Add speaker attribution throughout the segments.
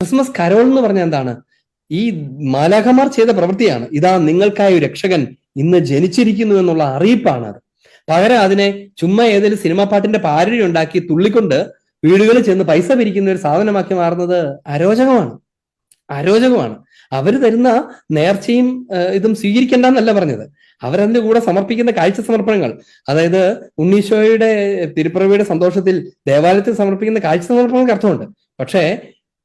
Speaker 1: Christmas Carol എന്ന് പറഞ്ഞ എന്താണ്? ഈ മാലാഖമാർ ചെയ്ത പ്രവൃത്തിയാണ്. ഇതാ നിങ്ങൾക്കായി ഒരു രക്ഷകൻ ഇന്ന് ജനിച്ചിരിക്കുന്നു എന്നുള്ള അറിയിപ്പാണ് അത്. പകരം അതിനെ ചുമ്മാ ഏതെങ്കിലും സിനിമാ പാട്ടിന്റെ പാരടി ഉണ്ടാക്കി തുള്ളിക്കൊണ്ട് വീടുകളിൽ ചെന്ന് പൈസ പിരിക്കുന്ന ഒരു സാധനമാക്കി മാറുന്നത് അരോചകമാണ്. അരോചകമാണ്. അവർ തരുന്ന നേർച്ചയും ഇതും സ്വീകരിക്കേണ്ടെന്നല്ല പറഞ്ഞത്. അവരതിന്റെ കൂടെ സമർപ്പിക്കുന്ന കാഴ്ച സമർപ്പണങ്ങൾ അതായത് ഉണ്ണീശോയുടെ തിരുപ്പിറവിയുടെ സന്തോഷത്തിൽ ദേവാലയത്തിൽ സമർപ്പിക്കുന്ന കാഴ്ച സമർപ്പണങ്ങൾക്ക് അർത്ഥമുണ്ട്. പക്ഷേ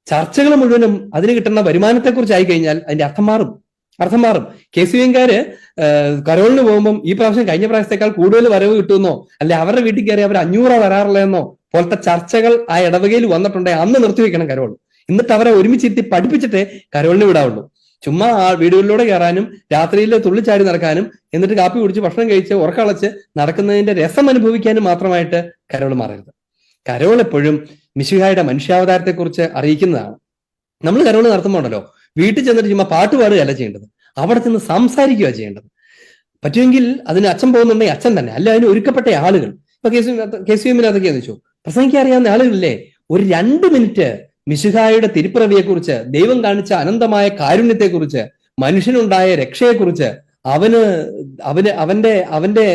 Speaker 1: ചർച്ചകൾ മുഴുവനും അതിന് കിട്ടുന്ന വരുമാനത്തെക്കുറിച്ച് ആയി കഴിഞ്ഞാൽ അതിന്റെ അർത്ഥം മാറും. അർത്ഥം മാറും. കെ സി എൻകാര് കരോളിന് പോകുമ്പോൾ ഈ പ്രാവശ്യം കഴിഞ്ഞ പ്രാവശ്യത്തെക്കാൾ കൂടുതൽ വരവ് കിട്ടുമെന്നോ അല്ലെ അവരുടെ വീട്ടിൽ കയറി അവർ അഞ്ഞൂറോ വരാറില്ലെന്നോ പോലത്തെ ചർച്ചകൾ ആ ഇടവകയിൽ വന്നിട്ടുണ്ടെങ്കിൽ അന്ന് നിർത്തിവെക്കണം കരോൾ. എന്നിട്ട് അവരെ ഒരുമിച്ചിരുത്തി പഠിപ്പിച്ചിട്ടേ കരോളിന് വിടാവുള്ളൂ. ചുമ്മാ ആ വീടുകളിലൂടെ കയറാനും രാത്രിയിൽ തുള്ളിച്ചാടി നടക്കാനും എന്നിട്ട് കാപ്പി കുടിച്ച് ഭക്ഷണം കഴിച്ച് ഉറക്കളച്ച് നടക്കുന്നതിന്റെ രസം അനുഭവിക്കാനും മാത്രമായിട്ട് കരോൾ മാറരുത്. കരോൾ എപ്പോഴും മിശിഹായുടെ മനുഷ്യാവതാരത്തെക്കുറിച്ച് അറിയിക്കുന്നതാണ്. നമ്മൾ കരോൾ നടത്തുമ്പോണ്ടല്ലോ വീട്ടിൽ ചെന്നിട്ട് ചുമ്മാ പാട്ട് പാടുകയല്ല ചെയ്യേണ്ടത്. അവിടെ ചെന്ന് സംസാരിക്കുക ചെയ്യേണ്ടത്. പറ്റുമെങ്കിൽ അതിന് അച്ഛൻ പോകുന്നുണ്ടെങ്കിൽ അച്ഛൻ തന്നെ അല്ല അതിന് ഒരുക്കപ്പെട്ട ആളുകൾ. ഇപ്പൊ കെ സി കെ സി എമ്മിനകത്തൊക്കെയാന്ന് വെച്ചു പ്രസംഗിക്കാൻ അറിയാവുന്ന ആളുകളില്ലേ ഒരു രണ്ട് മിനിറ്റ് മിശുഹായുടെ തിരുപ്പിറവിയെക്കുറിച്ച് ദൈവം കാണിച്ച അനന്തമായ കാരുണ്യത്തെക്കുറിച്ച് മനുഷ്യനുണ്ടായ രക്ഷയെക്കുറിച്ച് അവന് അവന് അവന്റെ അവന്റെ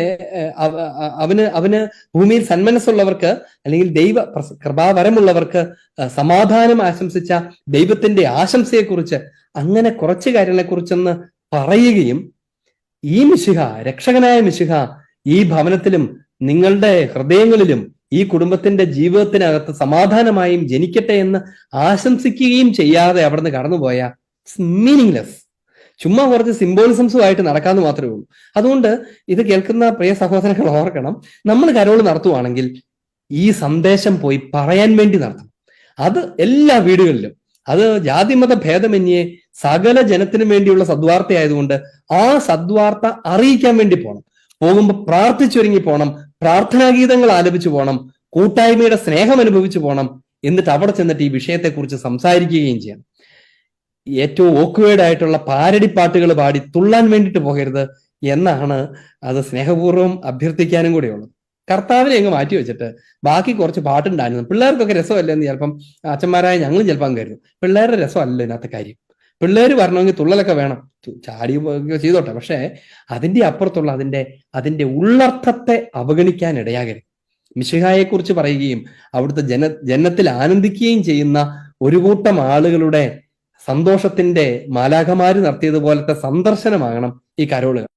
Speaker 1: അവന് അവന് ഭൂമിയിൽ സന്മനസ്സുള്ളവർക്ക് അല്ലെങ്കിൽ ദൈവ കൃപാവരമുള്ളവർക്ക് സമാധാനം ആശംസിച്ച ദൈവത്തിന്റെ ആശംസയെക്കുറിച്ച് അങ്ങനെ കുറച്ച് കാര്യങ്ങളെക്കുറിച്ചൊന്ന് പറയുകയും ഈ മിശിഹ രക്ഷകനായ മിശിഹ ഈ ഭവനത്തിലും നിങ്ങളുടെ ഹൃദയങ്ങളിലും ഈ കുടുംബത്തിന്റെ ജീവിതത്തിനകത്ത് സമാധാനമായും ജനിക്കട്ടെ എന്ന് ആശംസിക്കുകയും ചെയ്യാതെ അവിടുന്ന് കടന്നുപോയ മീനിങ്ലെസ് ചുമ്മാ കുറച്ച് സിംബോളിസംസുമായിട്ട് നടക്കാന്ന് മാത്രമേ ഉള്ളൂ. അതുകൊണ്ട് ഇത് കേൾക്കുന്ന പ്രിയ സഹോദരങ്ങൾ ഓർക്കണം. നമ്മൾ കരോൾ നടത്തുവാണെങ്കിൽ ഈ സന്ദേശം പോയി പറയാൻ വേണ്ടി നടത്തണം. അത് എല്ലാ വീടുകളിലും. അത് ജാതിമത ഭേദമന്യേ സകല ജനത്തിനു വേണ്ടിയുള്ള സദ്വാർത്തയായതുകൊണ്ട് ആ സദ്വാർത്ത അറിയിക്കാൻ വേണ്ടി പോകണം പോകുമ്പോൾ പ്രാർത്ഥിച്ചൊരുങ്ങി പോകണം പ്രാർത്ഥനാഗീതങ്ങൾ ആലപിച്ചു പോകണം കൂട്ടായ്മയുടെ സ്നേഹം അനുഭവിച്ചു പോകണം എന്നിട്ട് അവിടെ ചെന്നിട്ട് ഈ വിഷയത്തെക്കുറിച്ച് സംസാരിക്കുകയും ചെയ്യണം. ഏറ്റവും ഓക്വേഡ് ആയിട്ടുള്ള പാരടി പാട്ടുകൾ പാടി തുള്ളാൻ വേണ്ടിയിട്ട് പോകരുത് എന്നാണ് അത് സ്നേഹപൂർവം അഭ്യർത്ഥിക്കാനും കൂടെയുള്ളത്. കർത്താവിനെ അങ്ങ് മാറ്റി വെച്ചിട്ട് ബാക്കി കുറച്ച് പാട്ടുണ്ടായിരുന്നു. പിള്ളേർക്കൊക്കെ രസമല്ലെന്ന് ചിലപ്പം അച്ഛന്മാരായ ഞങ്ങളും ചിലപ്പം കരുതും. പിള്ളേരുടെ രസമല്ല ഇതിനകത്ത് കാര്യം. പിള്ളേർ വരണമെങ്കിൽ തുള്ളലൊക്കെ വേണം. ചാടി ചെയ്തോട്ടെ. പക്ഷേ അതിന്റെ അപ്പുറത്തുള്ള അതിന്റെ അതിന്റെ ഉള്ളർത്ഥത്തെ അവഗണിക്കാൻ ഇടയാകരുത് മിശിഹായെ കുറിച്ച് പറയുകയും അവിടുത്തെ ജന ജനത്തിൽ ആനന്ദിക്കുകയും ചെയ്യുന്ന ഒരു കൂട്ടം ആളുകളുടെ സന്തോഷത്തിന്റെ മാലാഖമാര് നടത്തിയതുപോലത്തെ സന്ദർശനമാകണം ഈ കരോളുകൾ.